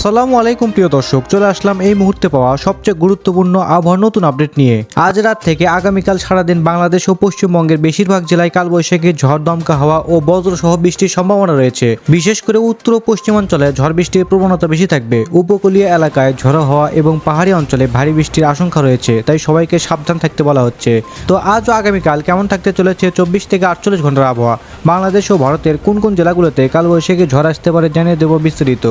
আসসালামু আলাইকুম প্রিয় দর্শক, চলে আসলাম এই মুহূর্তে পাওয়া সবচেয়ে গুরুত্বপূর্ণ আবহাওয়ার নতুন আপডেট নিয়ে। আজ রাত থেকে আগামীকাল সারাদিন বাংলাদেশ ও পশ্চিমবঙ্গের বেশিরভাগ জেলায় কালবৈশাখী ঝড়, দমকা হাওয়া ও বজ্রসহ বৃষ্টির সম্ভাবনা রয়েছে। বিশেষ করে উত্তর ও পশ্চিমাঞ্চলে ঝড় বৃষ্টির প্রবণতা বেশি থাকবে। উপকূলীয় এলাকায় ঝড়ো হওয়া এবং পাহাড়ি অঞ্চলে ভারী বৃষ্টির আশঙ্কা রয়েছে, তাই সবাইকে সাবধান থাকতে বলা হচ্ছে। তো আজ ও আগামীকাল কেমন থাকতে চলেছে চব্বিশ থেকে আটচল্লিশ ঘণ্টার আবহাওয়া? বাংলাদেশ ও ভারতের কোন কোন জেলাগুলোতে কালবৈশাখী ঝড় আসতে পারে জানিয়ে দেব বিস্তারিত।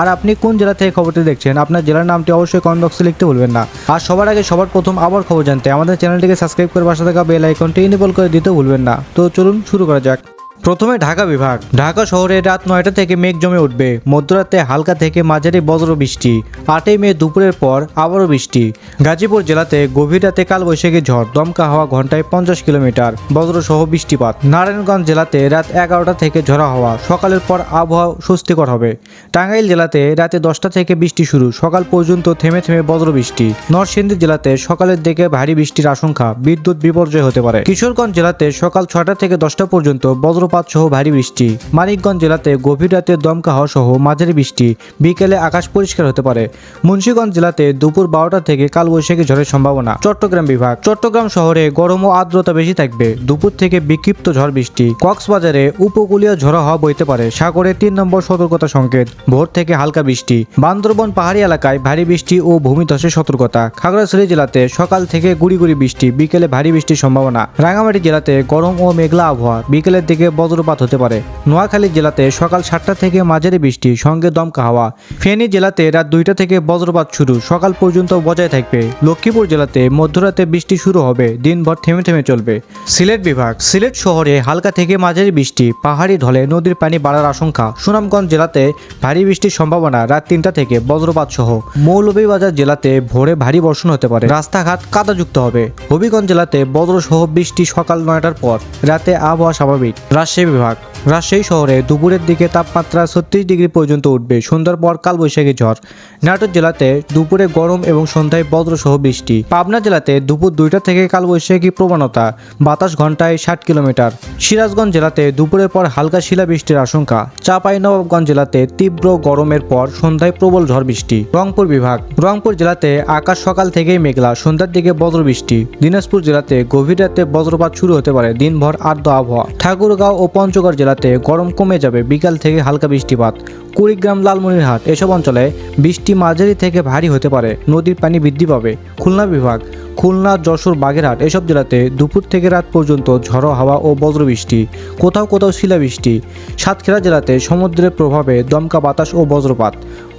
আর আপনি কোন জেলা থেকে খবরটি দেখছেন, আপনার জেলার নামটি অবশ্যই কমেন্ট বক্সে লিখতে ভুলবেন না। আর সবার আগে সবার প্রথম আবার খবর জানতে, আমাদের চ্যানেলটিকে সাবস্ক্রাইব করে পাশে থাকা বেল আইকনটি ইনেবল করে দিতে ভুলবেন না। তো চলুন শুরু করা যাক। প্রথমে ঢাকা বিভাগ। ঢাকা শহরে রাত নয়টা থেকে মেঘ জমে উঠবে। মধ্যরাতে হালকা থেকে মাঝারি বজ্র বৃষ্টি। আটই মে দুপুরের পর আবারও বৃষ্টি। গাজীপুর জেলাতে গভীর রাতে কালবৈশাখী ঝড়। দমকা হাওয়া ঘন্টায় পঞ্চাশ কিলোমিটার। বজ্রসহ বৃষ্টিপাত। নারায়ণগঞ্জ জেলাতে রাত এগারোটা থেকে ঝরা হওয়া। সকালের পর আবহাওয়া স্বস্তিকর হবে। টাঙ্গাইল জেলাতে রাতে দশটা থেকে বৃষ্টি শুরু। সকাল পর্যন্ত থেমে থেমে বজ্র বৃষ্টি। নরসিংদী জেলাতে সকালের দিকে ভারী বৃষ্টির আশঙ্কা। বিদ্যুৎ বিপর্যয় হতে পারে। কিশোরগঞ্জ জেলাতে সকাল ছটা থেকে দশটা পর্যন্ত বজ্রপাত সহ ভারী বৃষ্টি। মানিকগঞ্জ জেলাতে গভীর রাতে দমকা হওয়া সহ মাঝারি বৃষ্টি। বিকেলে আকাশ পরিষ্কার হতে পারে। মুন্সিগঞ্জ জেলাতে দুপুর বারোটা থেকে কালবৈশাখী ঝড়ের সম্ভাবনা। চট্টগ্রাম বিভাগ। চট্টগ্রাম শহরে গরম ও আর্দ্রতা বেশি থাকবে। দুপুর থেকে বিক্ষিপ্ত ঝড় বৃষ্টি। কক্সবাজারে উপকূলীয় ঝড়ো হওয়া বইতে পারে। সাগরে তিন নম্বর সতর্কতা সংকেত। ভোর থেকে হালকা বৃষ্টি। বান্দরবন পাহাড়ি এলাকায় ভারী বৃষ্টি ও ভূমিধসের সতর্কতা। খাগড়াছড়ি জেলাতে সকাল থেকে গুড়ি গুড়ি বৃষ্টি। বিকেলে ভারী বৃষ্টির সম্ভাবনা। রাঙামাটি জেলাতে গরম ও মেঘলা আবহাওয়া। বিকেলের দিকে বজ্রপাত হতে পারে। নোয়াখালী জেলাতে সকাল সাতটা থেকে মাঝারি বৃষ্টি, সঙ্গে দমকা হাওয়া। ফেনী জেলাতে রাত দুইটা থেকে বজ্রপাত শুরু। সকাল পর্যন্ত বজায় থাকবে। লক্ষ্মীপুর জেলাতে মধ্যরাতে বৃষ্টি শুরু হবে। দিনভর থেমে থেমে চলবে। সিলেট বিভাগ। সিলেট শহরে হালকা থেকে মাঝারি বৃষ্টি। পাহাড়ি ঢলে নদীর পানি বাড়ার আশঙ্কা। সুনামগঞ্জ জেলাতে ভারী বৃষ্টির সম্ভাবনা। রাত তিনটা থেকে বজ্রপাত সহ। মৌলভীবাজার জেলাতে ভোরে ভারী বর্ষণ হতে পারে। রাস্তাঘাট কাদাযুক্ত হবে। হবিগঞ্জ জেলাতে বজ্রসহ বৃষ্টি সকাল নয়টার পর। রাতে আবহাওয়া স্বাভাবিক। রাজশাহী বিভাগ রাজশাহী শহরে দুপুরের দিকে তাপমাত্রা ছত্রিশ ডিগ্রি পর্যন্ত উঠবে। সন্ধ্যার পর কালবৈশাখী ঝড়। নাটোর জেলাতে দুপুরে গরম এবং সন্ধ্যায় বজ্রসহ বৃষ্টি। পাবনা জেলাতে দুপুর দুইটা থেকে কালবৈশাখী প্রবণতা। বাতাস ঘন্টায় ষাট কিলোমিটার। সিরাজগঞ্জ জেলাতে দুপুরের পর হালকা শিলাবৃষ্টির আশঙ্কা। চাঁপাইনবাবগঞ্জ জেলাতে তীব্র গরমের পর সন্ধ্যায় প্রবল ঝড় বৃষ্টি। রংপুর বিভাগ। রংপুর জেলাতে আকাশ সকাল থেকেই মেঘলা, সন্ধ্যার দিকে বজ্র বৃষ্টি। দিনাজপুর জেলাতে গভীর রাতে বজ্রপাত শুরু হতে পারে। দিনভর আর্দ্র আবহাওয়া। ঠাকুরগাঁও ও পঞ্চগড় জেলাতে গরম কমে যাবে। বিকাল থেকে হালকা বৃষ্টিপাত। কুড়িগ্রাম, লালমনিরহাট এসব অঞ্চলে বৃষ্টি মাঝারি থেকে ভারী হতে পারে। নদীর পানি বৃদ্ধি পাবে। খুলনা বিভাগ খুলনা, যশোর, বাগেরহাট এসব জেলাতে দুপুর থেকে রাত পর্যন্ত ঝড়ো হাওয়া ও বজ্রবৃষ্টি, কোথাও কোথাও শিলাবৃষ্টি। সাতক্ষীরা জেলাতে সমুদ্রের প্রভাবে দমকা বাতাস ও বজ্রপাত।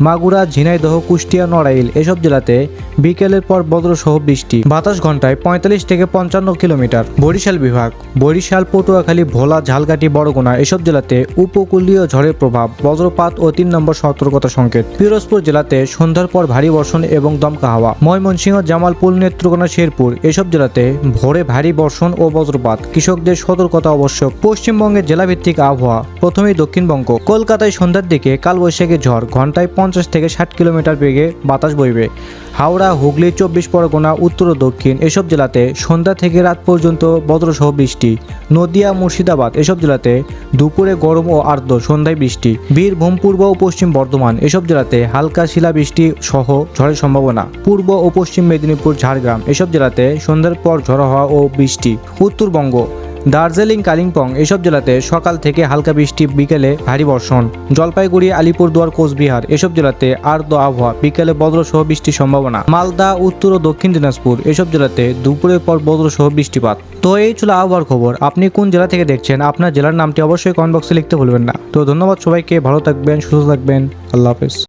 মাগুরা, ঝিনাইদহ, কুষ্টিয়া, নড়াইল এসব জেলাতে বিকেলের পর বজ্রসহ বৃষ্টি। বাতাস ঘন্টায় পঁয়তাল্লিশ থেকে পঞ্চান্ন কিলোমিটার। বরিশাল বিভাগ, বরিশাল, পটুয়াখালী, ভোলা, ঝালকাঠি, বড়গুনা এসব জেলাতে উপকূলীয় ঝড়ের প্রভাব, বজ্রপাত ও তিন নম্বর সতর্কতা সংকেত। পিরোজপুর জেলাতে সন্ধ্যার পর ভারী বর্ষণ এবং দমকা হাওয়া। ময়মনসিংহ, জামালপুর, নেত্রকোনা শেরপুর, এসব জেলাতে ভোরে ভারী বর্ষণ ও বজ্রপাত। কৃষকদের সতর্কতা আবশ্যক পশ্চিমবঙ্গের জেলাভিত্তিক আবহাওয়া, প্রথমেই দক্ষিণবঙ্গ। কলকাতায় সন্ধ্যার দিকে কালবৈশাখী ঝড়, ঘন্টায় পঞ্চাশ থেকে ষাট কিলোমিটার বেগে বাতাস বইবে। হাওড়া, হুগলি, চব্বিশ পরগনা, উত্তর ও দক্ষিণ, এসব জেলাতে সন্ধ্যা থেকে রাত পর্যন্ত বজ্রসহ বৃষ্টি। নদিয়া, মুর্শিদাবাদ, এসব জেলাতে দুপুরে গরম ও আর্দ্র, সন্ধ্যায় বৃষ্টি। বীরভূম, পূর্ব ও পশ্চিম বর্ধমান, এসব জেলাতে হালকা শিলাবৃষ্টি সহ ঝড়ের সম্ভাবনা। পূর্ব ও পশ্চিম মেদিনীপুর, ঝাড়গ্রাম এসব জেলাতে সন্ধ্যার পর ঝড়ো হওয়া ও বৃষ্টি। উত্তরবঙ্গ, দার্জিলিং, কালিম্পং এসব জেলাতে সকাল থেকে হালকা বৃষ্টি, বিকেলে ভারী বর্ষণ। জলপাইগুড়ি, আলিপুরদুয়ার, কোচবিহার এসব জেলাতে আর্দ্র আবহাওয়া, বিকেলে বজ্রসহ বৃষ্টির সম্ভাবনা। মালদা, উত্তর ও দক্ষিণ দিনাজপুর এসব জেলাতে দুপুরের পর বজ্রসহ বৃষ্টিপাত। তো এই ছিল আবহাওয়ার খবর। আপনি কোন জেলা থেকে দেখছেন? আপনার জেলার নামটি অবশ্যই কমেন্ট বক্সে লিখতে ভুলবেন না। তো ধন্যবাদ সবাইকে। ভালো থাকবেন, সুস্থ থাকবেন। আল্লাহ হাফেজ।